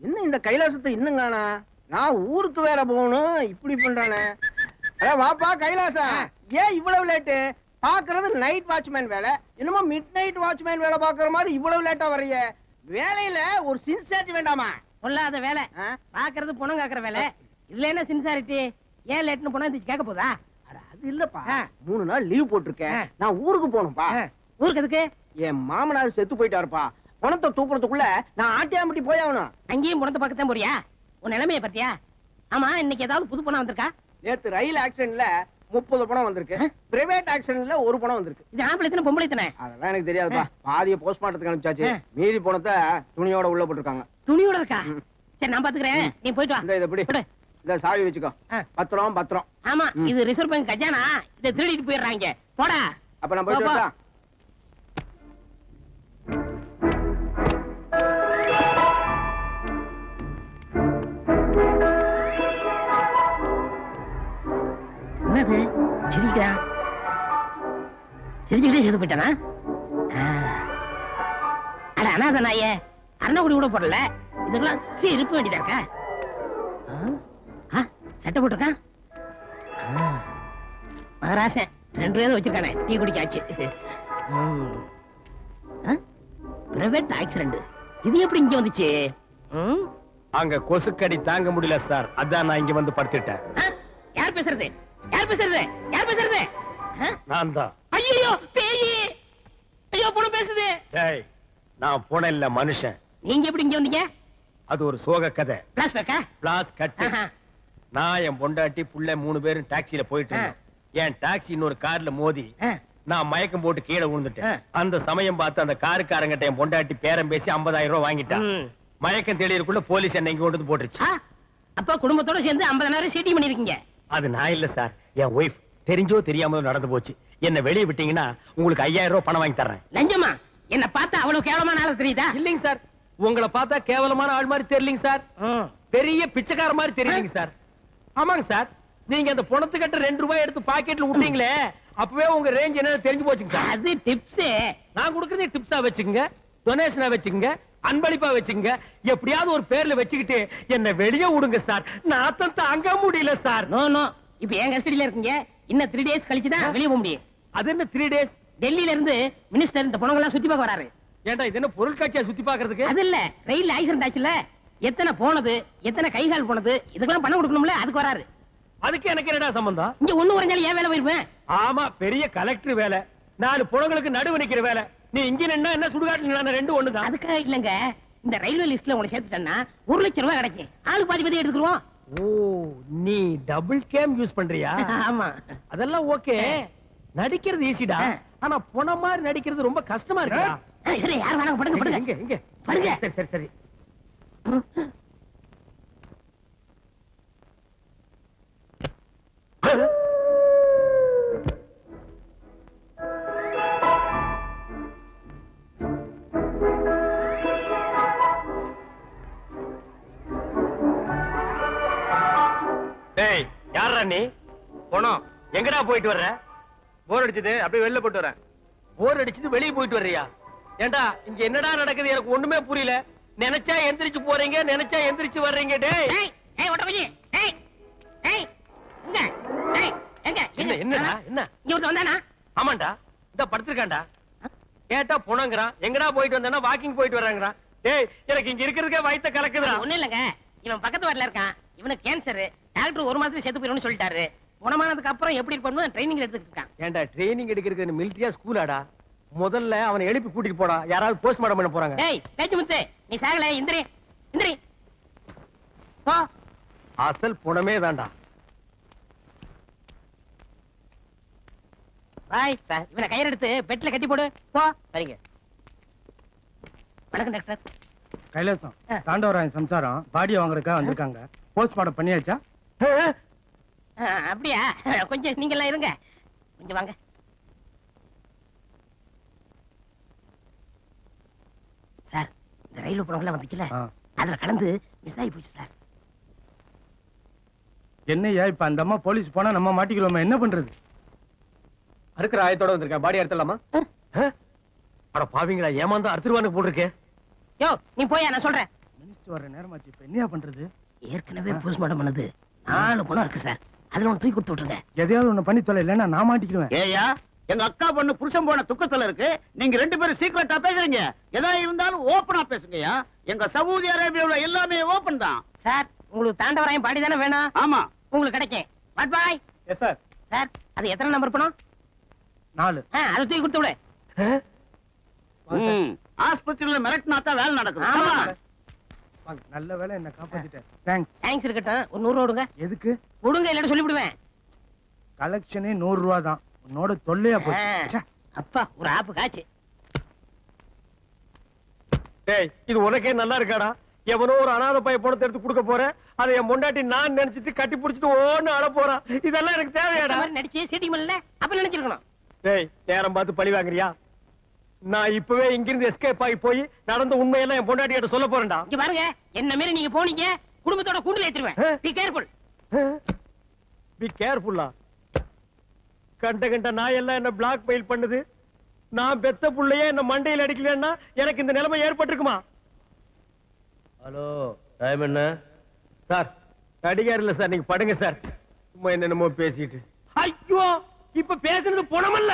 என்ன இந்த கைலாசத்தை இன்னும் காணா நான் ஊருக்கு வேற போகணும் இப்படி பண்றானே அட வாப்பா கைலாசா. ஏன் இவ்வளவு லேட்டு பாக்குறது நைட் வாட்ச்மேன் வேலை. என்னமோ மிட் நைட் வாட்ச்மேன் வேலை பாக்குற மாதிரி இவ்வளவு லேட்டா வர்றீங்க. வேலையில ஒரு சின்சியாரிட்டி வேண்டாமா? சொல்லாத வேலை? பாக்குறது பணம் காக்குற வேலை. இதுல என்ன சின்சாரிட்டி ஏன் லேட்னு போனா இந்த கேட்க போதா? அது இல்லப்பா. மூணு நாள் லீவ் போட்டிருக்கேன். நான் ஊருக்கு போகணும்பா. ஊருக்கு எதுக்கு? என் மாமனார் செத்து போயிட்டாருப்பா. பணத்தை தூக்குறதுக்குள்ள நான் ஆட்டியாம்பட்டி போய் ஆகணும். அங்கேயும் பணத்தை பக்கத்தான் போறியா? உன் நிலைமைய பத்தியா ஆமா இன்னைக்கு ஏதாவது புது பணம் வந்திருக்கா? நேத்து ரயில் ஆக்சிடென்ட்ல முப்பது பணம் வந்திருக்கு? பிரைவேட் ஆக்சிடென்ட்ல ஒரு பணம் வந்திருக்கு. இது ஆம்பளை தானே பொம்பளை தானே? அதெல்லாம் எனக்கு தெரியாதுப்பா. பாதிய போஸ்ட்மார்ட்டத்துக்கு அனுப்பிச்சாச்சு. மீதி பணத்தை துணியோட உள்ள போட்டிருக்காங்க. துணியோட இருக்கா. சரி நான் பாத்துக்கிறேன். நீ போயிட்டு வா. இந்த இதை பிடி. இந்த சாவி வச்சுக்கோ. பத்திரம் பத்திரம். ஆமா. இது ரிசர்வ் பேங்க் கஜானா? இதை திருடிட்டு போயிடுறாங்க. போடா. அப்ப நான் போயிட்டு போ, சிரிச்சுக்கிட்டே செத்து போயிட்டானா? ஆ. அட அனாத நாயே அரணக்குடி கூட போடல. இதுக்கெல்லாம் சீ இருப்ப வேண்டியதா இருக்கா? சட்டை போட்டிருக்கான். மகராசன் ரெண்டு பேரும் வச்சிருக்கானே டீ குடிக்காச்சு. பிரைவேட் ஆக்சிடென்ட் இது எப்படி இங்க வந்துச்சு? அங்க கொசுக்கடி தாங்க முடியல சார். அதான் நான் இங்க வந்து படுத்துட்டேன்? யார் பேசுறது? யார் பேசுறது? யார் பேசுறது? நான் தான். ஐயோ பேயி. ஐயோ பொண்ணு பேசுது. டேய் நான் போன இல்ல மனுஷன். நீங்க எப்படி இங்க வந்தீங்க? அது ஒரு சோக கதை. பிளாஸ் கட்டு நான் என் பொண்டாட்டி புள்ள மூணு பேரும் டாக்ஸில போயிட்டு இருந்தோம். என் டாக்ஸி இன்னொரு கார்ல மோதி. நான் மயக்கம் போட்டு கீழே விழுந்துட்டேன். அந்த சமயம் பார்த்து அந்த காருக்காரங்கிட்ட என் பொண்டாட்டி பேரம் பேசி 50000 ரூபாய் வாங்கிட்டான் மயக்கம் தெளியறதுக்குள்ள போலீஸ் என்ன இங்க கொண்டு வந்து போட்டுருச்சு அப்ப குடும்பத்தோட சேர்ந்து 50000 சீட்டி பண்ணிருக்கீங்க அது நான் இல்ல சார். என் ஒய்ஃப் தெரிஞ்சோ தெரியாமலோ நடந்து போச்சு. என்ன வெளியே விட்டீங்கன்னா உங்களுக்கு 5000 ரூபாய் பணம் வாங்கி தர்றேன். லஞ்சமா? என்ன பார்த்தா அவ்வளவு கேவலமான ஆளு தெரியுதா? இல்லைங்க சார். உங்களை பார்த்தா கேவலமான ஆள் மாதிரி தெரியலங்க சார். பெரிய பிச்சைக்கார மாதிரி தெரியுங்க சார். ஆமாங்க சார். நீங்க அந்த பணத்து கட்ட ரெண்டு ரூபாய் எடுத்து பாக்கெட்ல விட்டீங்களே அப்பவே உங்க ரேஞ்ச் என்னன்னு தெரிஞ்சு போச்சுங்க சார். அது டிப்ஸ் நான் கொடுக்கறதே டிப்ஸா வச்சுக்கோங்க டொனேஷனா வச்சுக்கோங்க அன்பளிப்பா வச்சுக்கோங்க. எப்படியாவது ஒரு பேர்ல வச்சுக்கிட்டு என்ன வெளியே விடுங்க சார். நாத்தம் தாங்க முடியல சார். No no. இப்ப என் கஸ்டடியில இருக்கீங்க. இன்னும் த்ரீ டேஸ் கழிச்சு தான் வெளிய போக முடியும். அது என்ன த்ரீ டேஸ் டெல்லியில இருந்து மினிஸ்டர் இந்த பணங்கள்லாம் சுத்தி பார்க்க வராரு. ஏன்டா இது என்ன பொருட்காட்சியா சுத்தி பாக்குறதுக்கு அது இல்ல ரயில் ஆக்சிடென்ட் ஆச்சுல எத்தனை போனது எத்தனை கைகால் போனது இதுக்கெல்லாம் பணம் கொடுக்கணும்ல அதுக்கு வராரு. அதுக்கு எனக்கு என்னடா சம்பந்தம்? இங்க ஒண்ணு உறைஞ்சாலும் ஏன் வேலை போயிருப்பேன் ஆமா பெரிய கலெக்டர் வேலை. நாலு புணங்களுக்கு நடுவு நிக்கிற வேலை. நீ இங்க நின்னா என்ன சுடுகாட்டு ரெண்டு ஒண்ணுதான். அதுக்காக இல்லங்க இந்த ரயில்வே லிஸ்ட்ல உங்களை சேர்த்துட்டேன்னா ஒரு லட்சம் ரூபாய் கிடைக்கும். ஆளு பாதி பாதி எடுத்துருவோம் ஓ நீ டபுள் கேம் யூஸ் பண்றியா? ஆமா. அதெல்லாம் ஓகே நடிக்கிறது ஈஸிடா. ஆனா புன மாதிரி நடிக்கிறது ரொம்ப கஷ்டமா இருக்குடா. ஆ, சரி யார் வேணாம் படுங்க படுங்க. இங்க இங்க படுங்க. சரி சரி சரி. யாரா நீ? போனோம் எங்கடா போயிட்டு வர்ற? போர் அடிச்சது அப்படியே வெளில போயிட்டு வரேன். போர் அடிச்சது வெளிய போயிட்டு வர்றியா? ஏண்டா இங்க என்னடா நடக்குது? எனக்கு ஒண்ணுமே புரியல. நினைச்சா எந்திரிச்சு போறீங்க நினைச்சா எந்திரிச்சு வர்றீங்க டேய். ஏய் ஏய் ஓட்ட போய் ஏய் ஏய் எங்க ஏய் எங்க என்ன என்னடா என்ன? இங்க ஒருத்தன் வந்தானா? ஆமாண்டா இந்த படுத்திருக்காண்டா கேட்டா புணங்குறான் எங்கடா போயிட்டு வந்தானா வாக்கிங் போயிட்டு வர்றாங்கறான். டேய் எனக்கு இங்க இருக்கிறதுக்கே வயித்த கலக்குதுடா. ஒண்ணும் இல்லங்க இவன் பக்கத்து வார்டுல இருக்கான். இவனுக்கு கேன்சர் டாக்டர் ஒரு மாசத்துல செத்து போயிடும்னு சொல்லிட்டாரு. குணமானதுக்கு அப்புறம் எப்படி இருப்பணும் ட்ரைனிங் எடுத்துட்டு இருக்கான். ஏன்டா ட்ரைனிங் எடுக்கிறது மிலிட்டரியா ஸ்கூலாடா முதல்ல அவனை எழுப்பி கூட்டிட்டு போடா. யாராவது போஸ்ட்மார்ட்டம் பண்ண போறாங்க. டேய் பேச்சு முத்து. நீ சாகல இந்திரி. இந்திரி. போ. அசல் புணமே தான்டா. பாய் சார் இவனை கயிறு எடுத்து பெட்ல கட்டி போடு. போ. சரிங்க. வணக்கம் டாக்டர் கைலாசம். தாண்டவராயன் சம்சாரம் பாடி வாங்குறதுக்காக வந்திருக்காங்க. போஸ்ட்மார்ட்டம் பண்ணியாச்சா? அப்படியா? கொஞ்சம் நீங்க எல்லாம் இருங்க. கொஞ்சம் வாங்க. சார் இந்த ரயில் போனவங்களாம் வந்துச்சுல. அதுல கலந்து மிஸ் ஆகி போச்சு சார். என்னய்யா இப்ப அந்த அம்மா போலீஸ் போனா நம்ம மாட்டிக்கிறோமா? என்ன பண்றது? அறுக்கிற ஆயத்தோட வந்திருக்கேன். பாடி அறுத்தலாமா அட பாவிங்களா ஏமாந்தா அறுத்துருவானுக்கு போட்டிருக்கே. யோ நீ போயா நான் சொல்றேன். முடிச்சுட்டு வர நேரமாச்சு. இப்ப என்னையா பண்றது? ஏற்கனவே போஸ்ட்மார்ட்டம் பண்ணது. நாலு பணம் இருக்கு சார். அதுல ஒன்று தூக்கி கொடுத்து விட்டுருங்க. எதையாவது ஒண்ணு பண்ணி தொலை இல்லைன்னா நான் மாட்டிக்கிடுவேன். ஏயா எங்க அக்கா பொண்ணு புருஷன் போன துக்கத்துல இருக்கு. நீங்க ரெண்டு பேரும் சீக்கிரட்டா பேசுறீங்க. எதா இருந்தாலும் ஓபனா பேசுங்கய்யா. எங்க சவுதி அரேபியாவுல எல்லாமே ஓபன் தான். சார் உங்களுக்கு தாண்டவராயம் பாடி தானே வேணும்? ஆமா. உங்களுக்கு கிடைக்கும். What boy yes sir sir அது எத்தனை நம்பர் பணம் நாலு. ஆ, அதை தூக்கி கொடுத்து விடு. ஆஸ்பத்திரியில மிரட்டினா தான் வேலை நடக்கும் ஆமா. வாங்க நல்ல வேளை என்ன காப்பாத்திட்டேன். தேங்க்ஸ் தேங்க்ஸ் இருக்கட்டும். ஒரு நூறு ரூபா விடுங்க எதுக்கு? கொடுங்க இல்லைன்னு சொல்லிவிடுவேன். கலெக்ஷனே நூறு ரூபா தான். உன்னோட தொல்லையா போச்சு. அப்பா ஒரு ஆப்பு காச்சு டேய் இது உனக்கே நல்லா இருக்காடா? எவனோ ஒரு அனாதை பைய பணத்தை எடுத்து கொடுக்க போறேன் அதை என் பொண்டாட்டி நான் நினைச்சிட்டு கட்டி பிடிச்சிட்டு ஓன்னு அழ போறான் இதெல்லாம் எனக்கு தேவையாடா? நடிச்சு சீட்டிங் பண்ணல? அப்ப நினைச்சிருக்கணும். டேய் நேரம் பார்த்து பழி வாங்குறியா? நான் இப்பவே இங்கிருந்து எஸ்கேப் ஆகி போய் நடந்த உண்மையெல்லாம் என் பொண்டாட்டி கிட்ட சொல்ல போறேன்டா. இங்க பாருங்க. என்ன மாரி நீங்க போனீங்க? குடும்பத்தோட கூண்டுல ஏத்துருவேன். பி கேர்ஃபுல் பி கேர்ஃபுல்லா கண்ட கண்ட நாய் எல்லாம் என்ன பிளாக் மெயில் பண்ணுது? நான் பெத்த புள்ளையே என்ன மண்டையில் அடிக்கலன்னா எனக்கு இந்த நிலைமை ஏற்பட்டிருக்குமா? ஹலோ டைம் என்ன? சார் நடிகார் இல்ல சார். நீங்க படுங்க சார். சும்மா என்னென்னமோ பேசிட்டு. ஐயோ இப்ப பேசுனது பணமல்ல.